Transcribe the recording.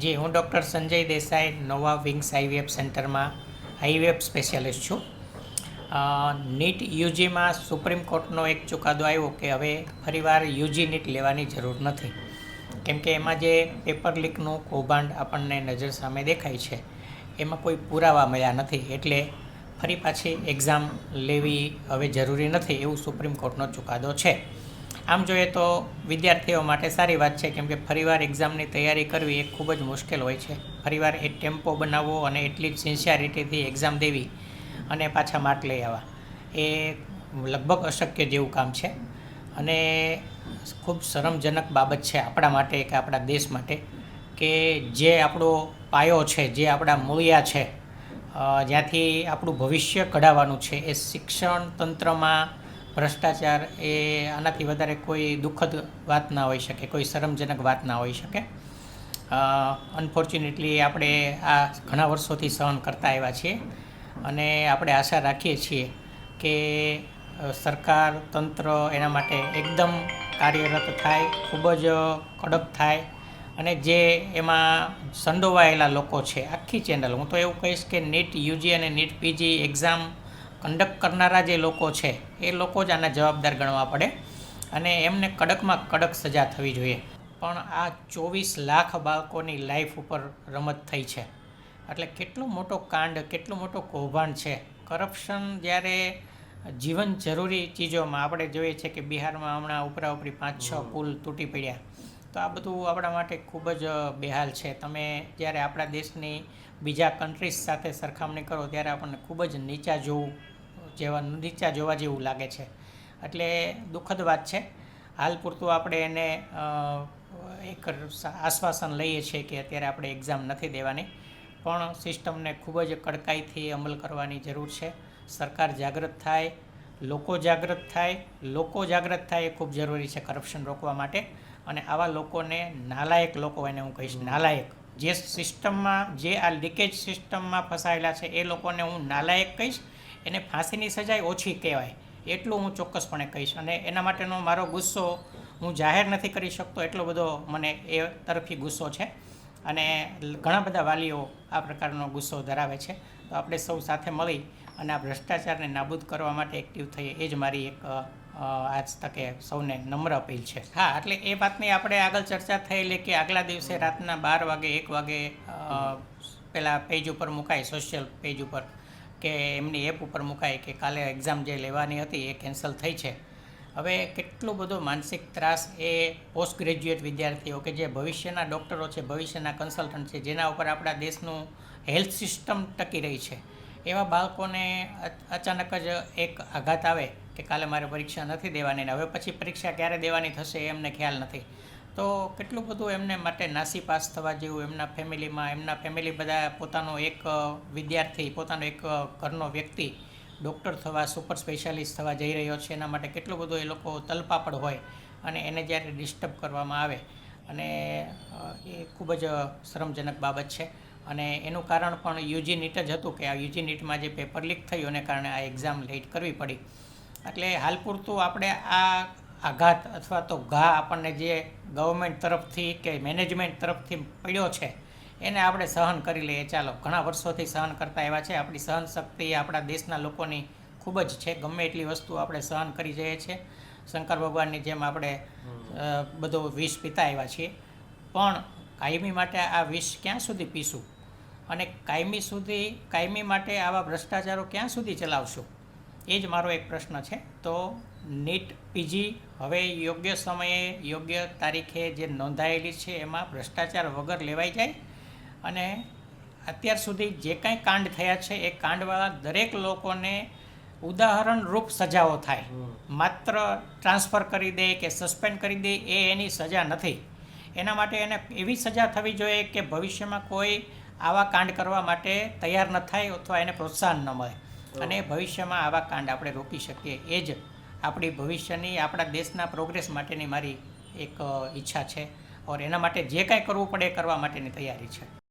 જી, હું doctor Sanjay Desai, Nova Wings IVF સેન્ટરમાં IVF specialist છું. નીટ યુજીમાં સુપ્રીમ કોર્ટનો એક ચુકાદો આવ્યો કે હવે ફરીવાર યુજી નીટ લેવાની જરૂર નથી. કેમ કે એમાં જે પેપર લીકનું કૌભાંડ આપણને નજર સામે દેખાય છે, એમાં કોઈ પુરાવા મળ્યા નથી. એટલે ફરી પાછી એક્ઝામ લેવી હવે જરૂરી નથી એવું સુપ્રીમ કોર્ટનો ચુકાદો છે. આમ જોઈએ તો વિદ્યાર્થીઓ માટે સારી વાત છે, કેમ કે ફરીવાર એક્ઝામની તૈયારી કરવી એ ખૂબ જ મુશ્કેલ હોય છે. ફરીવાર એ ટેમ્પો બનાવવો અને એટલી જ સિન્સિયારિટીથી એક્ઝામ દેવી અને પાછા માર્ક લઈ આવવા. એ લગભગ અશક્ય જેવું કામ છે અને ખૂબ શરમજનક બાબત છે આપણા માટે કે આપણા દેશ માટે કે જે આપણો પાયો છે, જે આપણા મૂળિયા છે જ્યાંથી આપણું ભવિષ્ય કઢાવવાનું છે એ શિક્ષણ તંત્રમાં ભ્રષ્ટાચાર એ આનાથી વધારે કોઈ દુઃખદ વાત ના હોઈ શકે, કોઈ શરમજનક વાત ના હોઈ શકે. અનફોર્ચ્યુનેટલી આપણે આ ઘણા વર્ષોથી સહન કરતા આવ્યા છીએ અને આપણે આશા રાખીએ છીએ કે સરકાર, તંત્ર એના માટે એકદમ કાર્યરત થાય, ખૂબ જ કડક થાય અને જે એમાં સંડોવાયેલા લોકો છે, આખી ચેનલ હું તો એવું કહીશ કે નીટ યુજી અને નીટ પીજી એક્ઝામ કંડક્ટ કરનારા જે લોકો છે એ લોકો જ આના જવાબદાર ગણવા પડે અને એમને કડકમાં કડક સજા થવી જોઈએ. પણ આ ચોવીસ લાખ બાળકોની લાઈફ ઉપર રમત થઈ છે. એટલે કેટલો મોટો કાંડ કેટલો મોટો કૌભાંડ છે. કરપ્શન જ્યારે જીવન જરૂરી ચીજોમાં આપણે જોઈએ છે કે બિહારમાં હમણાં ઉપરા ઉપરી પાંચ છ પુલ તૂટી પડ્યા. તો આ બધું આપણા માટે ખૂબ જ બેહાલ છે. તમે જ્યારે આપણા દેશની બીજા કન્ટ્રીઝ સાથે સરખામણી કરો ત્યારે આપણને ખૂબ જ નીચા જોવું, જેવા નીચા જોવા જેવું લાગે છે. એટલે દુઃખદ વાત છે. હાલ પૂરતું આપણે એને એક આશ્વાસન લઈએ છીએ કે અત્યારે આપણે એક્ઝામ નથી દેવાની. પણ સિસ્ટમને ખૂબ જ કડકાઈથી અમલ કરવાની જરૂર છે. સરકાર જાગૃત થાય, લોકો જાગૃત થાય, લોકો જાગૃત થાય એ ખૂબ જરૂરી છે કરપ્શન રોકવા માટે. અને આવા લોકોને નાલાયક લોકો એને હું કહીશ, નાલાયક. જે સિસ્ટમમાં, જે આ લીકેજ સિસ્ટમમાં ફસાયેલા છે, એ લોકોને હું નાલાયક કહીશ. એને ફાંસીની સજાય ઓછી કહેવાય, એટલું હું ચોક્કસપણે કહીશ. અને એના માટેનો મારો ગુસ્સો હું જાહેર નથી કરી શકતો, એટલો બધો મને એ તરફી ગુસ્સો છે. અને ઘણા બધા વાલીઓ આ પ્રકારનો ગુસ્સો ધરાવે છે. તો આપણે સૌ સાથે મળી અને આ ભ્રષ્ટાચારને નાબૂદ કરવા માટે એક્ટિવ થઈએ, એ જ મારી એક આજ તકે સૌને નમ્ર અપીલ છે. હા, એટલે એ વાતની આપણે આગળ ચર્ચા થયેલી કે આગલા દિવસે રાતના બાર વાગે, એક વાગે પેલા પેજ ઉપર મુકાય સોશિયલ પેજ ઉપર, કે એમની એપ ઉપર મુકાય કે કાલે એક્ઝામ જે લેવાની હતી એ કેન્સલ થઈ છે. હવે કેટલો બધો માનસિક ત્રાસ એ પોસ્ટ ગ્રેજ્યુએટ વિદ્યાર્થીઓ કે જે ભવિષ્યના ડૉક્ટરો છે, ભવિષ્યના કન્સલ્ટન્ટ છે, જેના ઉપર આપણા દેશનું હેલ્થ સિસ્ટમ ટકી રહી છે. એવા બાળકોને અચાનક જ એક આઘાત આવે. કે કાલે મારે પરીક્ષા નથી દેવાની ને હવે પછી પરીક્ષા ક્યારે દેવાની થશે એમને ખ્યાલ નથી. તો કેટલું બધું એમને માટે નાસી પાસ થવા જેવું, એમના ફેમિલીમાં, એમના ફેમિલી બધા પોતાનો એક વિદ્યાર્થી, પોતાનો એક ઘરનો વ્યક્તિ ડૉક્ટર થવા, સુપર સ્પેશિયાલિસ્ટ થવા જઈ રહ્યો છે. એના માટે કેટલું બધું એ લોકો તલપાપડ હોય અને એને જ્યારે ડિસ્ટર્બ કરવામાં આવે અને એ ખૂબ જ શ્રમજનક બાબત છે. અને એનું કારણ પણ યુજી નીટ જ હતું કે આ યુજી નીટમાં જે પેપર લીક થયું, એને કારણે આ એક્ઝામ લેટ કરવી પડી. એટલે હાલ પૂરતું આપણે આ આઘાત અથવા તો ઘા આપણને જે ગવર્મેન્ટ તરફથી કે મેનેજમેન્ટ તરફથી પડ્યો છે, એને આપણે સહન કરી લઈએ. ચાલો, ઘણા વર્ષોથી સહન કરતા એવા છે. આપણી સહન શક્તિ આપણા દેશના લોકોની ખૂબ જ છે. ગમે એટલી વસ્તુ આપણે સહન કરી જઈએ છીએ. શંકર ભગવાનની જેમ આપણે બધો વિષ પીતા આવ્યા છીએ. પણ કાયમી માટે આ વિષ ક્યાં સુધી પીશું? અને કાયમી સુધી, કાયમી માટે આવા ભ્રષ્ટાચારો ક્યાં સુધી ચલાવશું? એ જ મારો એક પ્રશ્ન છે. તો નીટ પીજી હવે યોગ્ય સમયે યોગ્ય તારીખે જે નોંધાયેલી છે એમાં ભ્રષ્ટાચાર વગર લેવાઈ જાય? અને અત્યાર સુધી જે કાંઈ કાંડ થયા છે એ કાંડવાળા દરેક લોકોને ઉદાહરણરૂપ સજાઓ થાય. માત્ર ટ્રાન્સફર કરી દે કે સસ્પેન્ડ કરી દે એ એની સજા નથી. એના માટે એને એવી સજા થવી જોઈએ કે ભવિષ્યમાં કોઈ આવા કાંડ કરવા માટે તૈયાર ન થાય અથવા એને પ્રોત્સાહન ન મળે. અને ભવિષ્યમાં આવા કાંડ આપણે રોકી શકીએ. એ જ આપણી ભવિષ્યની, આપણા દેશના પ્રોગ્રેસ માટેની મારી એક ઈચ્છા છે. ઓર એના માટે જે કાંઈ કરવું પડે એ કરવા માટેની તૈયારી છે.